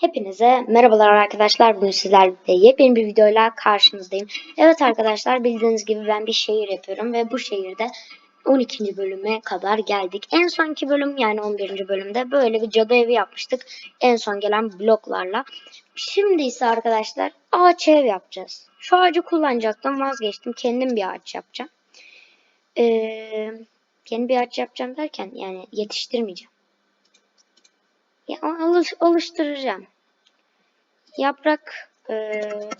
Hepinize merhabalar arkadaşlar. Bugün sizlerle yepyeni bir videoyla karşınızdayım. Evet arkadaşlar bildiğiniz gibi ben bir şehir yapıyorum ve bu şehirde 12. bölüme kadar geldik. En sonki bölüm yani 11. bölümde böyle bir cadı evi yapmıştık. En son gelen bloklarla. Şimdi ise arkadaşlar ağaç ev yapacağız. Şu ağacı kullanacaktım vazgeçtim. Kendim bir ağaç yapacağım. Ee, kendi bir ağaç yapacağım derken yani yetiştirmeyeceğim. Ya alış, alıştıracağım. Yaprak eee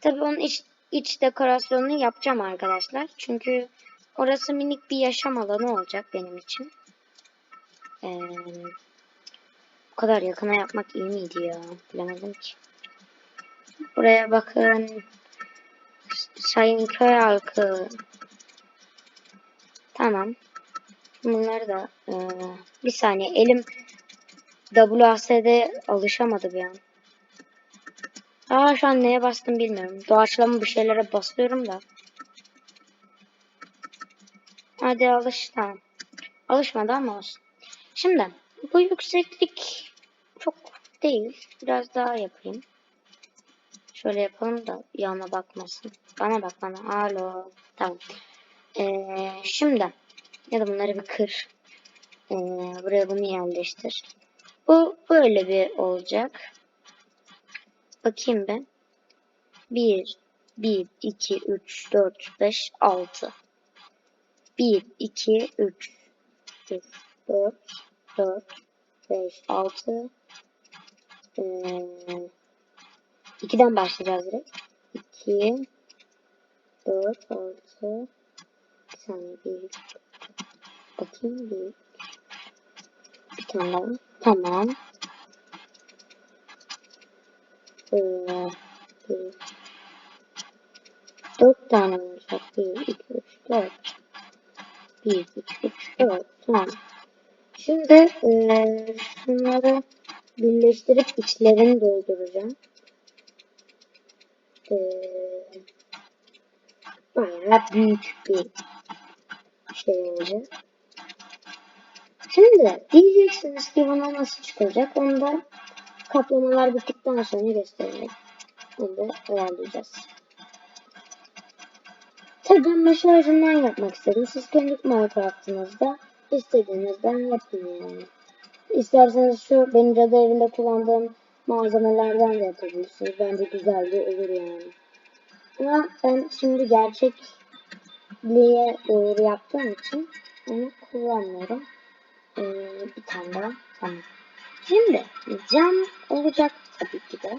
tabii onun iç, iç dekorasyonunu yapacağım arkadaşlar. Çünkü orası minik bir yaşam alanı olacak benim için. Eee, bu kadar yakına yapmak iyi miydi ya? Bilemedim ki. Buraya bakın. Sayın köy halkı. Tamam. Bunları da eee, bir saniye elim WASD alışamadı bir an. Aa şu an neye bastım bilmiyorum. Doğaçlama bir şeylere basıyorum da. Hadi alış tamam. Alışmadı ama olsun. Şimdi bu yükseklik çok değil. Biraz daha yapayım. Şöyle yapalım da yana bakmasın. Bana bak bana. Alo. Tamam. Ee, şimdi ya da bunları bir kır. Ee, buraya bunu yerleştir. Bu böyle bir olacak. Bakayım ben. 1, 1, 2, 3, 4, 5, 6. 1, 2, 3, 3, 4, 4, 5, 6. Ee, 2'den başlayacağız direkt. 2, 4, 6. Bir saniye. Bir, bakayım. Bir, bir tane daha. Tamam. Ee, dört tane olacak. Bir, iki, üç, dört. Bir, iki, üç, dört. Tamam. Şimdi ee, şunları birleştirip içlerini dolduracağım. Ee, bayağı büyük bir şey olacak. Şimdi diyeceksiniz ki bana nasıl çıkacak? Onu kaplamalar bittikten sonra göstereceğim. Onu da ayarlayacağız. Tabii ben mesajından yapmak istedim. Siz kendi Minecraft'ınızda istediğinizden yapın yani. İsterseniz şu benim cadı evinde kullandığım malzemelerden de yapabilirsiniz. Bence güzel de olur yani. Ama ben şimdi gerçekliğe doğru yaptığım için onu kullanmıyorum. Ee, bir tane daha. Tamam. Şimdi cam olacak tabii ki de.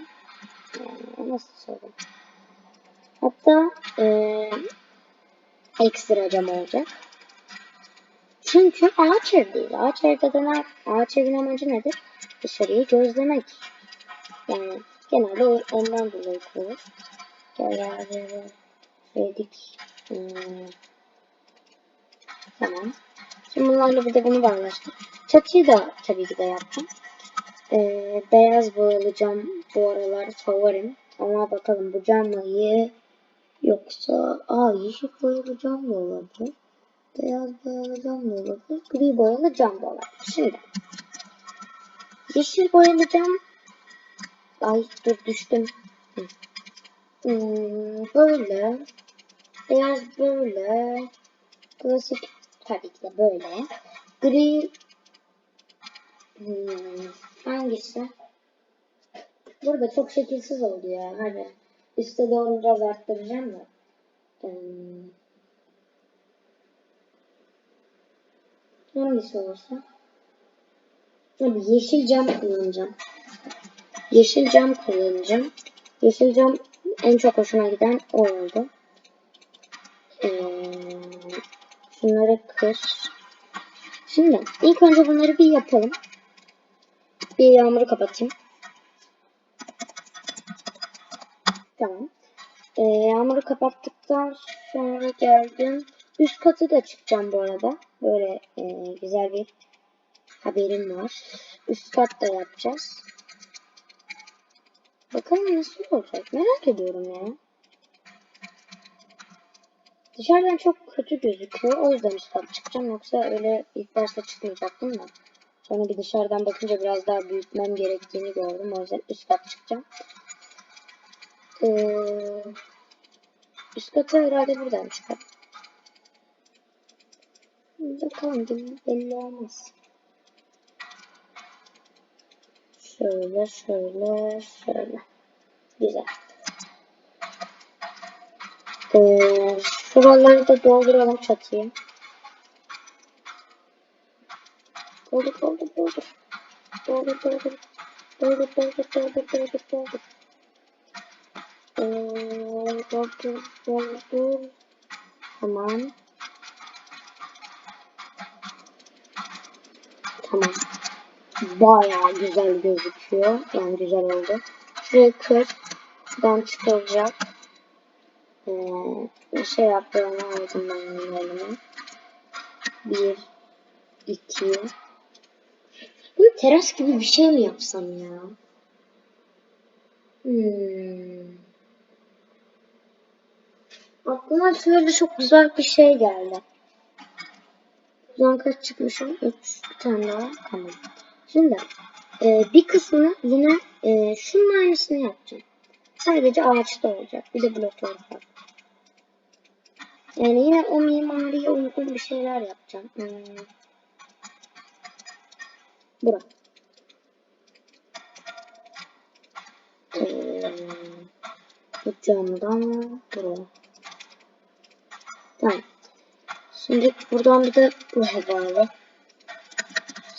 Yani nasıl söyleyeyim? Hatta ee, ekstra cam olacak. Çünkü ağaç ev değil. Ağaç evde de ne, ağaç evin amacı nedir? Dışarıyı gözlemek. Yani genelde ondan dolayı kurulur. Gel gel. Dedik. Hmm. Tamam. Bunlarla bir de bunu bağlaştık. Çatıyı da tabii ki de yaptım. Ee, beyaz boyalı cam bu aralar favorim. Ama bakalım bu cam mı iyi yoksa aa yeşil boyalı cam da olabilir. Beyaz boyalı cam da olabilir. Gri boyalı cam da olabilir. Şimdi yeşil boyalı cam ay dur düştüm. Hmm, böyle beyaz böyle klasik tabii ki de böyle gri Hmm, hangisi? Burada çok şekilsiz oldu ya. Hadi. Üste doğru biraz arttıracağım da. Hmm. Hangisi olursa? Abi yeşil cam kullanacağım. Yeşil cam kullanacağım. Yeşil cam en çok hoşuma giden o oldu. Ee, şunları kır. Şimdi ilk önce bunları bir yapalım. Bir yağmuru kapatayım. Tamam. Ee, yağmuru kapattıktan sonra geldim. Üst katı da çıkacağım bu arada. Böyle e, güzel bir haberim var. Üst kat da yapacağız. Bakalım nasıl olacak. Merak ediyorum ya. Dışarıdan çok kötü gözüküyor. O yüzden üst kat çıkacağım. Yoksa öyle ilk başta çıkmayacaktım da. Sonra bir dışarıdan bakınca biraz daha büyütmem gerektiğini gördüm. O yüzden üst kat çıkacağım. Ee, üst kata herhalde buradan çıkar. Bakalım belli olmaz. Şöyle şöyle şöyle. Güzel. Ee, şuraları da dolduralım çatıyı. Doldur doldur doldur. Doldur doldur. Doldur doldur doldur doldur doldur. Ee, doldur doldur. Tamam. Tamam. Bayağı güzel gözüküyor. Yani güzel oldu. Şurayı kır. Şuradan çıkılacak. Ee, şey yapıyorum aldım ben onun. Bir, iki. Böyle teras gibi bir şey mi yapsam ya? Hmm. Aklıma şöyle çok güzel bir şey geldi. Buradan kaç çıkmışım? 3. Bir tane daha. Tamam. Şimdi e, bir kısmını yine e, şunun aynısını yapacağım. Sadece ağaçta olacak. Bir de bloklar var. Yani yine o mimariye uygun bir şeyler yapacağım. Hmm. Bura. Ee, bu camdan buraya. Tamam. Şimdi buradan bir de buraya bağlı.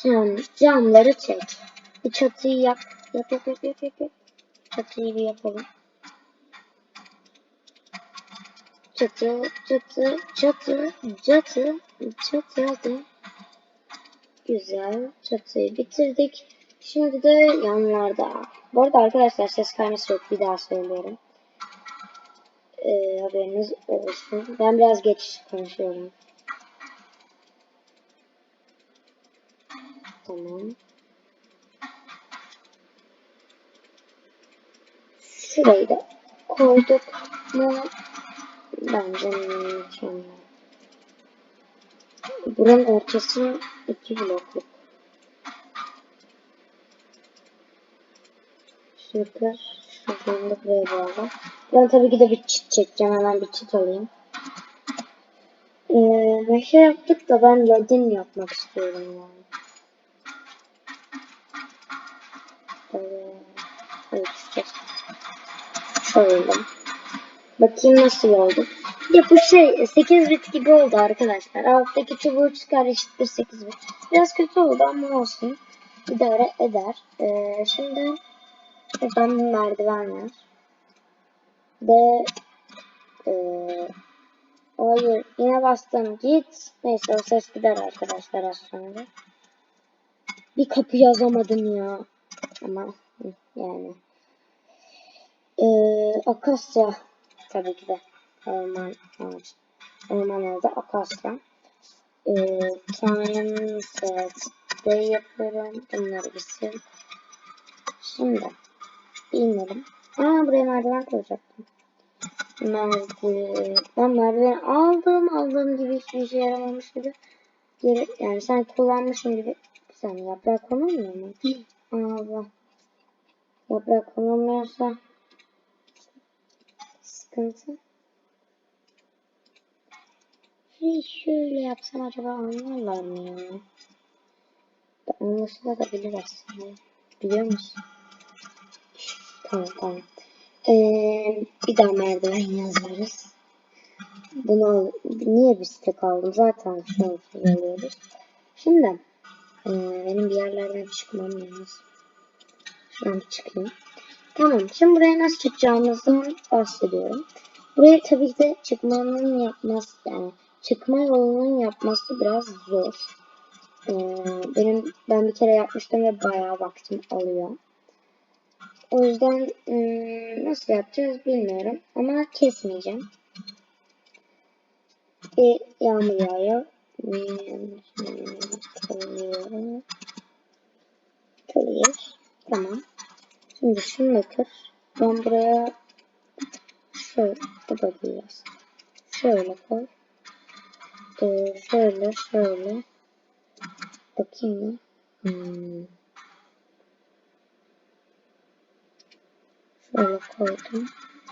Cam, camları çek. Bu çatıyı. Yap yap yap yap yap. yap. Çatıyı bir yapalım. Çatı, çatı, çatı, çatı, çatı hadi. Güzel. Çatıyı bitirdik. Şimdi de yanlarda. Bu arada arkadaşlar ses kayması yok. Bir daha söylüyorum. Ee, haberiniz olsun. Ben biraz geç konuşuyorum. Tamam. Şurayı da koyduk mu? Bence mükemmel. Buranın ortası iki blokluk. Şurada, şuradan da buraya bağlı. Ben tabii ki de bir çit çekeceğim. Hemen bir çit alayım. Ee, meşe yaptık da ben ledin yapmak istiyorum yani. Hadi çıkacağız. Şöyle. Bakayım nasıl oldu. Ya bu şey 8 bit gibi oldu arkadaşlar. Alttaki çubuğu çıkar eşittir 8 bit. Biraz kötü oldu ama olsun. İdare eder. Ee, şimdi buradan merdiven var. Ve ee, hayır yine bastım git. Neyse o ses gider arkadaşlar az sonra. Bir kapı yazamadım ya. Ama yani. Ee, akasya tabii ki de orman ağaç. Orman ağacı akasya. Ee, time set de yapıyorum. Bunları bir sil. Şimdi inelim. Aa buraya merdiven koyacaktım. Merdiven. Ben merdiven aldım aldığım gibi hiçbir işe yaramamış gibi. Geri, yani sen kullanmışsın gibi. Bir saniye yaprak konulmuyor mu? Allah. Yaprak konulmuyorsa sıkıntı. Hey, şöyle yapsam acaba anlarlar mı ya? Anlaşılabilir aslında. Biliyor musun? Tamam tamam. Ee, bir daha merdiven yazarız. Bunu niye biz tek aldım? Zaten şunu kullanıyoruz. Şimdi e, benim bir yerlerden çıkmam lazım. Şuradan bir çıkayım. Tamam. Şimdi buraya nasıl çıkacağımızdan bahsediyorum. Buraya tabii ki de çıkmanın yapması yani çıkma yolunun yapması biraz zor. Ee, benim ben bir kere yapmıştım ve bayağı vaktim alıyor. O yüzden ıı, nasıl yapacağız bilmiyorum ama kesmeyeceğim. Bir yağmur yağıyor. Clear. Tamam. Şimdi şunu kır. Ben buraya şöyle bu da. Şöyle koy. Ee, şöyle şöyle. Bakayım? Hmm. Şöyle koydum.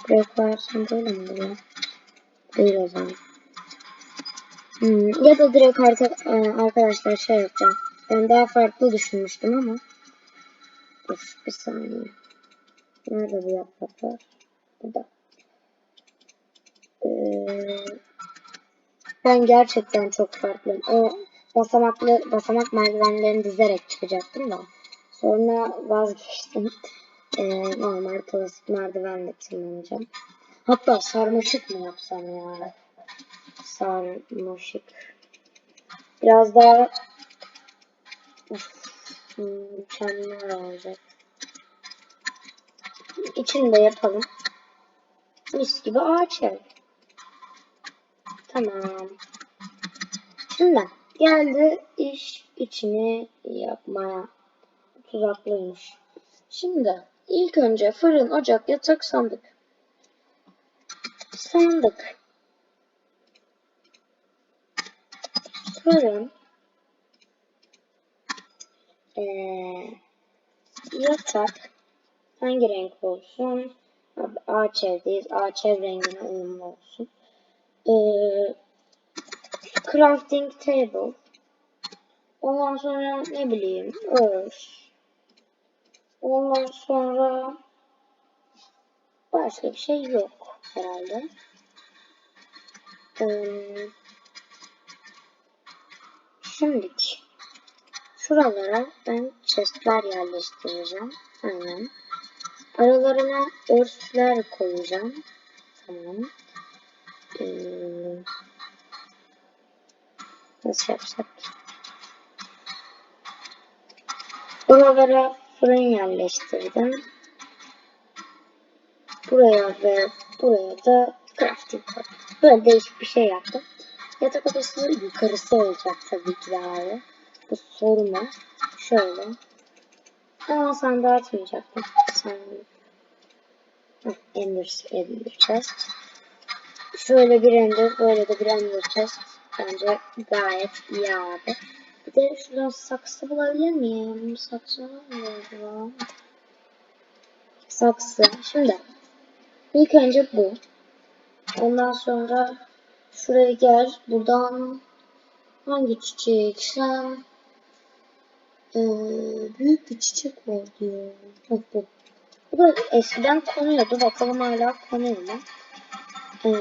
Buraya koyarsam böyle mi oluyor? Değil o zaman. Hmm. Ya da direkt harita, e, arkadaşlar şey yapacağım. Ben daha farklı düşünmüştüm ama. Dur bir saniye. Nerede bu yapraklar? Burada. Ee, ben gerçekten çok farklıyım. O basamaklı basamak merdivenlerini dizerek çıkacaktım da. Sonra vazgeçtim. Ee, normal klasik merdivenle tırmanacağım. Hatta sarmaşık mı yapsam ya? Sarmaşık. Biraz daha Uf, mükemmel olacak. İçini de yapalım. Mis gibi ağaç ev. Tamam. Şimdi geldi iş içini yapmaya. Tuzaklıymış. Şimdi ilk önce fırın, ocak, yatak, sandık. Sandık. Fırın. Ee, yatak. Hangi renk olsun? Ağaç evdeyiz. Ağaç ev rengine uyumlu olsun. Ee, crafting table. Ondan sonra ne bileyim örs. Ondan sonra başka bir şey yok herhalde. Ee, şimdiki şuralara ben chestler yerleştireceğim. Aynen. Aralarına örsler koyacağım. Tamam. Ee, nasıl yapsak? Buralara fırın yerleştirdim. Buraya ve buraya da crafting koydum. Böyle değişik bir şey yaptım. Yatak odası yukarısı olacak tabii ki de abi. Bu sorunu şöyle. Ama sandığı açmayacaktım. Sen... Ender, Ender chest. Şöyle bir Ender, böyle de bir Ender chest. Bence gayet iyi abi. Bir de şuradan saksı bulabilir miyim? Saksı mı acaba? Saksı. Şimdi ilk önce bu. Ondan sonra şuraya gel. Buradan hangi çiçeği eksem? Ee, büyük bir çiçek var diyor. Bak bu. Bu da eskiden konuyordu. Bakalım hala konuyor mu? Ee,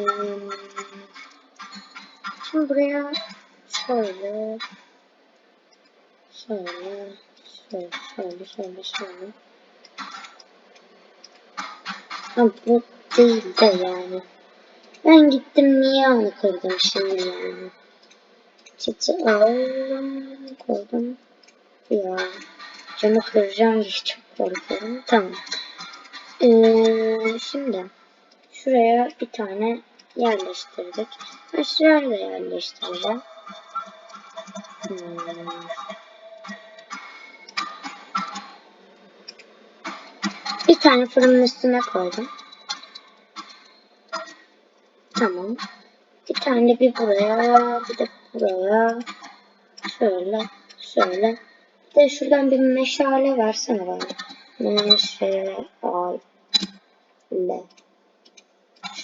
şimdi buraya şöyle şöyle şöyle şöyle şöyle şöyle. Ha, bu değil de yani. Ben gittim niye onu kırdım şimdi yani? Çiti aldım koydum. Ya camı kıracağım diye çok korkuyorum. Tamam. Ee, şimdi şuraya bir tane yerleştirdik aşağıya da yerleştireceğim hmm. Bir tane fırının üstüne koydum. Tamam. Bir tane bir buraya, bir de buraya. Şöyle, şöyle. Bir de şuradan bir meşale versene bana. Meşale.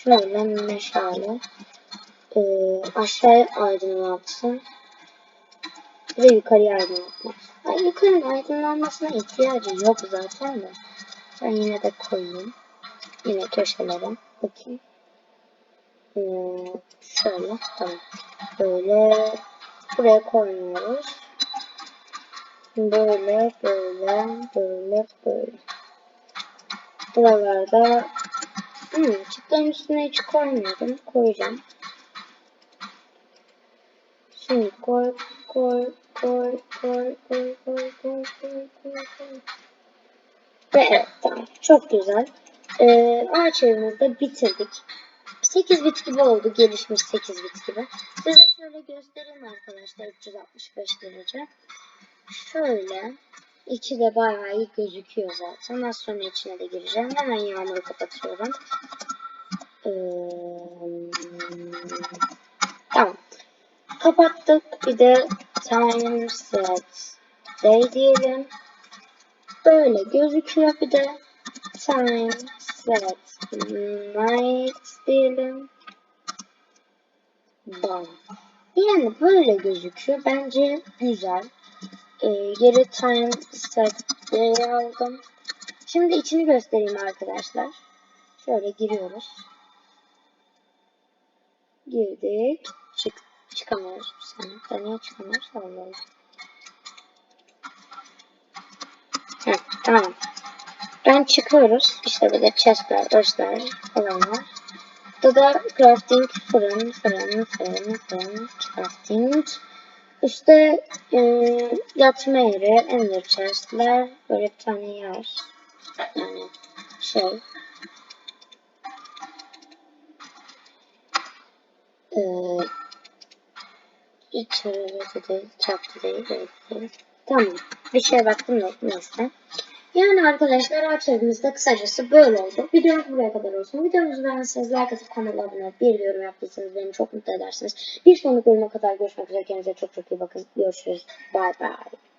Şöyle meşale. Ee, aşağıya aydınlatsın. Bir de yukarıya aydınlatmak. Ay, yukarının aydınlanmasına ihtiyacı yok zaten de. Ben yine de koyayım. Yine köşelere. Bakayım. Ee, şöyle. Tamam. Böyle. Buraya koymuyoruz. Böyle, böyle, böyle, böyle. Buralarda hmm, çıtların üstüne hiç koymuyordum. Koyacağım. Şimdi koy, koy, koy, koy, koy, koy, koy, koy, koy, koy. Ve evet tamam. Çok güzel. Ee, ağaç evimizde bitirdik. 8 bit gibi oldu. Gelişmiş 8 bit gibi. Size şöyle göstereyim arkadaşlar. 365 derece. Şöyle. İçi de bayağı iyi gözüküyor zaten. Az sonra içine de gireceğim. Hemen yağmuru kapatıyorum. Ee, tamam. Kapattık. Bir de time set. day diyelim. Böyle gözüküyor bir de time set night diyelim. Bam. Yani böyle gözüküyor. Bence güzel. Ee, geri time set day aldım. Şimdi içini göstereyim arkadaşlar. Şöyle giriyoruz. Girdik. Çık çıkamıyoruz bir saniye. Niye çıkamıyoruz? Allah Allah. Tamam. Ben çıkıyoruz. İşte böyle chestler, örsler falan var. Burada da crafting, fırın, fırın, fırın, fırın, crafting. İşte e, yatma yeri, ender chestler, böyle bir tane yer. Yani şey. E, değil, çapta değil, böyle değil. Tamam. Bir şeye baktım yok neyse. Yani arkadaşlar arşivimizde kısacası böyle oldu. Videomuz buraya kadar olsun. Videomuzu beğendiyseniz like atıp kanala abone olup bir yorum yaptıysanız beni çok mutlu edersiniz. Bir sonraki bölüme kadar görüşmek üzere. Kendinize çok çok iyi bakın. Görüşürüz. Bye bye.